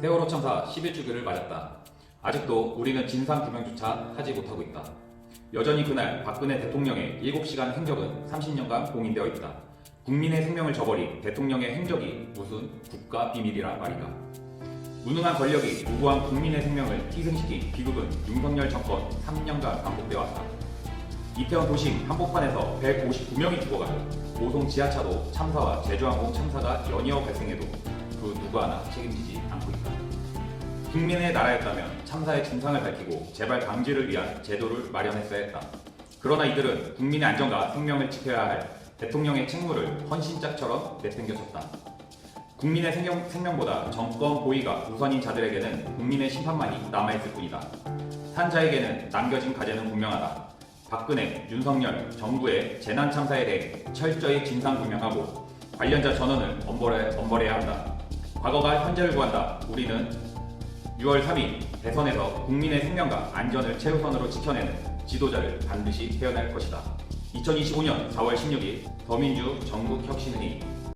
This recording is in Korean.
세월호 참사 11주기를 맞았다. 아직도 우리는 진상 규명조차 하지 못하고 있다. 여전히 그날 박근혜 대통령의 7시간 행적은 30년간 봉인되어 있다. 국민의 생명을 저버린 대통령의 행적이 무슨 국가 비밀이라 말이다. 무능한 권력이 무고한 국민의 생명을 희생시킨 비극은 윤석열 정권 3년간 반복되어 왔다. 이태원 도심 한복판에서 159명이 죽어가고 고성 지하차도 참사와 제주항공 참사가 연이어 발생해도 그 누구 하나 책임지지 않고 있다. 국민의 나라였다면 참사의 진상을 밝히고 재발 방지를 위한 제도를 마련했어야 했다. 그러나 이들은 국민의 안전과 생명을 지켜야 할 대통령의 책무를 헌신짝처럼 내팽겨쳤다. 국민의 생명, 생명보다 정권 고의가 우선인 자들에게는 국민의 심판만이 남아있을 뿐이다. 산자에게는 남겨진 과제는 분명하다. 박근혜, 윤석열, 정부의 재난 참사에 대해 철저히 진상 규명하고 관련자 전원을 엄벌해, 엄벌해야 한다. 과거가 현재를 구한다. 우리는 6월 3일 대선에서 국민의 생명과 안전을 최우선으로 지켜내는 지도자를 반드시 태어날 것이다. 2025년 4월 16일 더민주 전국혁신회의